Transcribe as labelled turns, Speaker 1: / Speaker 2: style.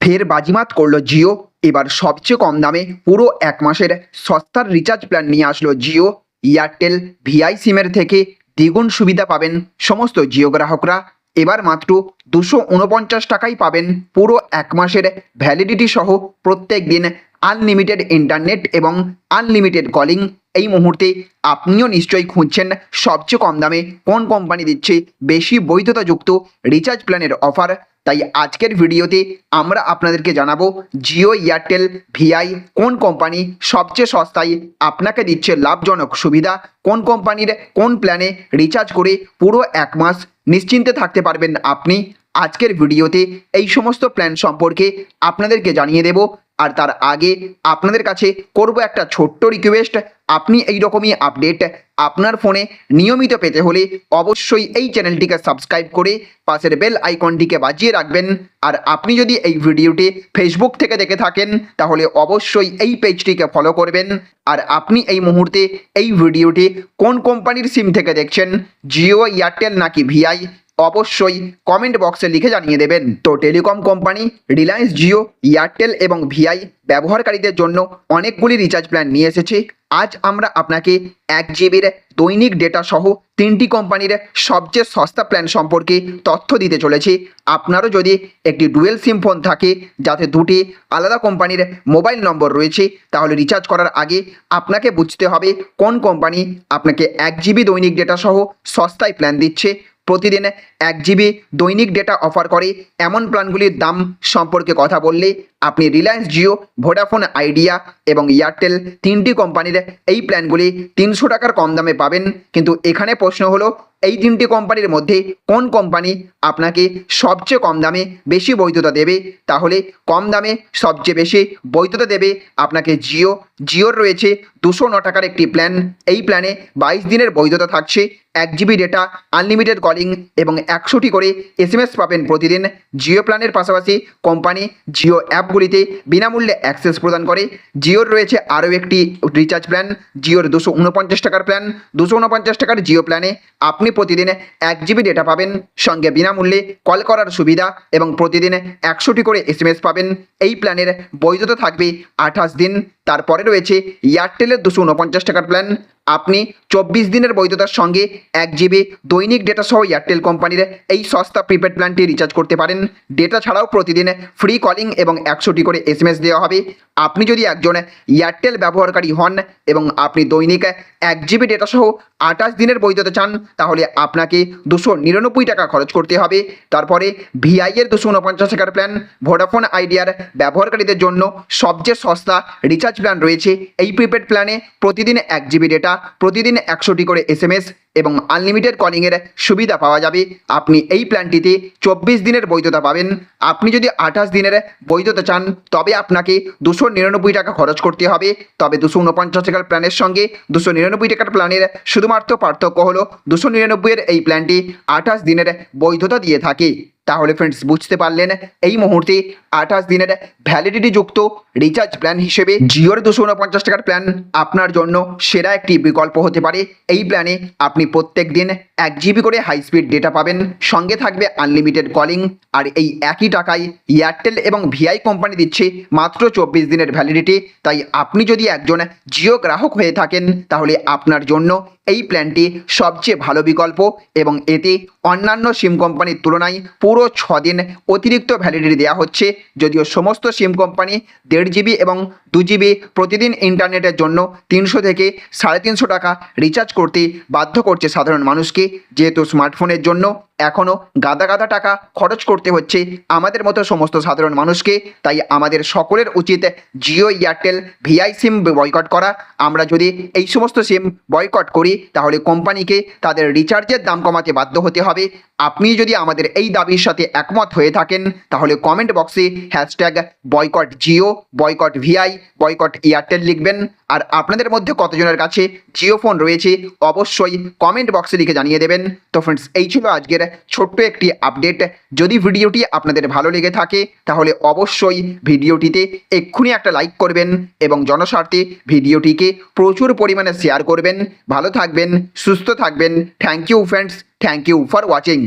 Speaker 1: ফের বাজিমাত করল জিও। এবার সবচেয়ে কম দামে পুরো এক মাসের সস্তার রিচার্জ প্ল্যান নিয়ে আসলো জিও। এয়ারটেল ভিআই সিমের থেকে দ্বিগুণ সুবিধা পাবেন সমস্ত জিও গ্রাহকরা। এবার মাত্র দুশো উনপঞ্চাশ টাকাই পাবেন পুরো এক মাসের ভ্যালিডিটি সহ প্রত্যেক দিন আনলিমিটেড ইন্টারনেট এবং আনলিমিটেড কলিং এই মুহূর্তে আপনিও নিশ্চয়ই খুঁজছেন সবচেয়ে কম দামে কোন কোম্পানি দিচ্ছে বেশি বৈধতাযুক্ত রিচার্জ প্ল্যানের অফার তাই আজকের ভিডিওতে আমরা আপনাদেরকে জানাব জিও এয়ারটেল ভিআই কোন কোম্পানি সবচেয়ে সস্তায় আপনাকে দিচ্ছে লাভজনক সুবিধা? কোন কোম্পানির কোন প্ল্যানে রিচার্জ করে পুরো এক মাস নিশ্চিন্তে থাকতে পারবেন আপনি? আজকের ভিডিওতে এই সমস্ত প্ল্যান সম্পর্কে আপনাদেরকে জানিয়ে দেব। আর তার আগে আপনাদের কাছে করব একটা ছোট্ট রিকোয়েস্ট আপনি এই রকমই আপডেট আপনার ফোনে নিয়মিত পেতে হলে অবশ্যই এই চ্যানেলটিকে সাবস্ক্রাইব করে পাশের বেল আইকনটিকে বাজিয়ে রাখবেন। আর আপনি যদি এই ভিডিওটি ফেসবুক থেকে দেখে থাকেন, তাহলে অবশ্যই এই পেজটিকে ফলো করবেন। আর আপনি এই মুহূর্তে এই ভিডিওটি কোন কোম্পানির সিম থেকে দেখছেন? জিও এয়ারটেল নাকি ভিআই অবশ্যই কমেন্ট বক্সে লিখে জানিয়ে দেবেন। তো telecom company Reliance Jio Airtel এবং ভিআই ব্যবহারকারীদের জন্য অনেকগুলি রিচার্জ প্ল্যান নিয়ে এসেছে। আজ আমরা আপনাকে এক জিবির দৈনিক ডেটা সহ তিনটি কোম্পানির সবচেয়ে সস্তা প্ল্যান সম্পর্কে তথ্য দিতে চলেছি। আপনারও যদি একটি ডুয়েল সিম ফোন থাকে, যাতে দুটি আলাদা কোম্পানির মোবাইল নম্বর রয়েছে, তাহলে রিচার্জ করার আগে আপনাকে বুঝতে হবে কোন কোম্পানি আপনাকে এক জিবি দৈনিক ডেটা সহ সস্তায় প্ল্যান দিচ্ছে। প্রতিদিন এক জিবি দৈনিক ডেটা অফার করে। এমন প্ল্যানগুলির দাম সম্পর্কে কথা বললে আপনি রিলায়েন্স জিও ভোডাফোন আইডিয়া এবং এয়ারটেল তিনটি কোম্পানির এই প্ল্যানগুলি তিনশো টাকার কম দামে পাবেন। কিন্তু এখানে প্রশ্ন হলো এই তিনটি কোম্পানির মধ্যে কোন কোম্পানি আপনাকে সবচেয়ে কম দামে বেশি বৈধতা দেবে? তাহলে কম দামে সবচেয়ে বেশি বৈধতা দেবে আপনাকে জিও। জিওর রয়েছে দুশো ন টাকার একটি প্ল্যান এই প্ল্যানে বাইশ দিনের বৈধতা থাকছে, এক জিবি ডেটা আনলিমিটেড কলিং এবং একশোটি করে এস এম এস পাবেন প্রতিদিন। জিও প্ল্যানের পাশাপাশি কোম্পানি জিও অ্যাপগুলিতে বিনামূল্যে অ্যাক্সেস প্রদান করে। জিওর রয়েছে আরও একটি রিচার্জ প্ল্যান জিওর দুশো উনপঞ্চাশ টাকার প্ল্যান দুশো উনপঞ্চাশ টাকার জিও প্ল্যানে আপনি প্রতিদিন এক জিবি ডেটা পাবেন, সঙ্গে বিনামূল্যে কল করার সুবিধা এবং প্রতিদিন একশোটি করে এস পাবেন। এই প্ল্যানের বৈধতা থাকবে আঠাশ দিন। তারপরে রয়েছে এয়ারটেলের দুশো উনপঞ্চাশ টাকার প্ল্যান আপনি চব্বিশ দিনের বৈধতার সঙ্গে এক জিবি দৈনিক ডেটা সহ এয়ারটেল কোম্পানির এই সস্তা প্রিপেড প্ল্যানটি রিচার্জ করতে পারেন। ডেটা ছাড়াও প্রতিদিন ফ্রি কলিং এবং একশোটি করে এস এম এস দেওয়া হবে। আপনি যদি একজন এয়ারটেল ব্যবহারকারী হন এবং আপনি দৈনিক এক জিবি ডেটা সহ আঠাশ দিনের বৈধতা চান, তাহলে আপনাকে দুশো নিরানব্বই টাকা খরচ করতে হবে। তারপরে ভিআই এর দুশো উনপঞ্চাশ টাকার প্ল্যান ভোডাফোন আইডিয়ার ব্যবহারকারীদের জন্য সবচেয়ে সস্তা রিচার্জ প্ল্যান রয়েছে। এই প্রিপেড প্ল্যানে প্রতিদিন এক জিবি ডেটা প্রতিদিন একশোটি করে এস এম এস এবং আনলিমিটেড কলিংয়ের সুবিধা পাওয়া যাবে। আপনি এই প্ল্যানটিতে চব্বিশ দিনের বৈধতা পাবেন। আপনি যদি আঠাশ দিনের বৈধতা চান, তবে আপনাকে দুশো নিরানব্বই টাকা খরচ করতে হবে। তবে দুশো উনপঞ্চাশ টাকার প্ল্যানের সঙ্গে দুশো নিরানব্বই টাকার প্ল্যানের শুধুমাত্র পার্থক্য হলো, দুশো নিরানব্বইয়ের এই প্ল্যানটি আঠাশ দিনের বৈধতা দিয়ে থাকে। তাহলে ফ্রেন্ডস বুঝতে পারলেন, এই মুহূর্তে আঠাশ দিনের ভ্যালিডিটি যুক্ত রিচার্জ প্ল্যান হিসেবে জিওর দুশো উনপঞ্চাশ টাকার প্ল্যান আপনার জন্য সেরা একটি বিকল্প হতে পারে। এই প্ল্যানে আপনি প্রত্যেক দিন এক জিবি করে হাই স্পিড ডেটা পাবেন, সঙ্গে থাকবে আনলিমিটেড কলিং আর এই একই টাকায় এয়ারটেল এবং ভিআই কোম্পানি দিচ্ছে মাত্র চব্বিশ দিনের ভ্যালিডিটি তাই আপনি যদি একজন জিও গ্রাহক হয়ে থাকেন, তাহলে আপনার জন্য এই প্ল্যানটি সবচেয়ে ভালো বিকল্প এবং এতে অন্যান্য সিম কোম্পানির তুলনায় পুরো দিন অতিরিক্ত ভ্যালিডিটি দেওয়া হচ্ছে। যদিও সমস্ত সিম কোম্পানি দেড় জিবি এবং দু জিবি প্রতিদিন ইন্টারনেটের জন্য তিনশো থেকে সাড়ে তিনশো টাকা রিচার্জ করতে বাধ্য করছে সাধারণ মানুষকে। যেহেতু স্মার্টফোনের জন্য এখনও গাদা গাদা টাকা খরচ করতে হচ্ছে আমাদের মতো সমস্ত সাধারণ মানুষকে। তাই আমাদের সকলের উচিত Jio, Airtel, Vi sim boycott করা। আমরা যদি এই সমস্ত সিম বয়কট করি, তাহলে কোম্পানিকে তাদের রিচার্জের দাম কমাতে বাধ্য হতে হবে। আপনি যদি আমাদের এই দাবির সাথে একমত হয়ে থাকেন, তাহলে কমেন্ট বক্সে hashtag boycott Jio, boycott Vi, boycott Airtel লিখবেন। আর আপনাদের মধ্যে কতজনের কাছে জিও ফোন রয়েছে, অবশ্যই কমেন্ট বক্সে লিখে জানিয়ে দেবেন। তো ফ্রেন্ডস এই ছিল আজকের ছোট্ট একটি আপডেট যদি ভিডিওটি আপনাদের ভালো লেগে থাকে, তাহলে অবশ্যই ভিডিওটিতে এক্ষুনি একটা লাইক করবেন এবং জনস্বার্থে ভিডিওটিকে প্রচুর পরিমাণে শেয়ার করবেন। ভালো থাকবেন, সুস্থ থাকবেন। Thank you friends thank you for watching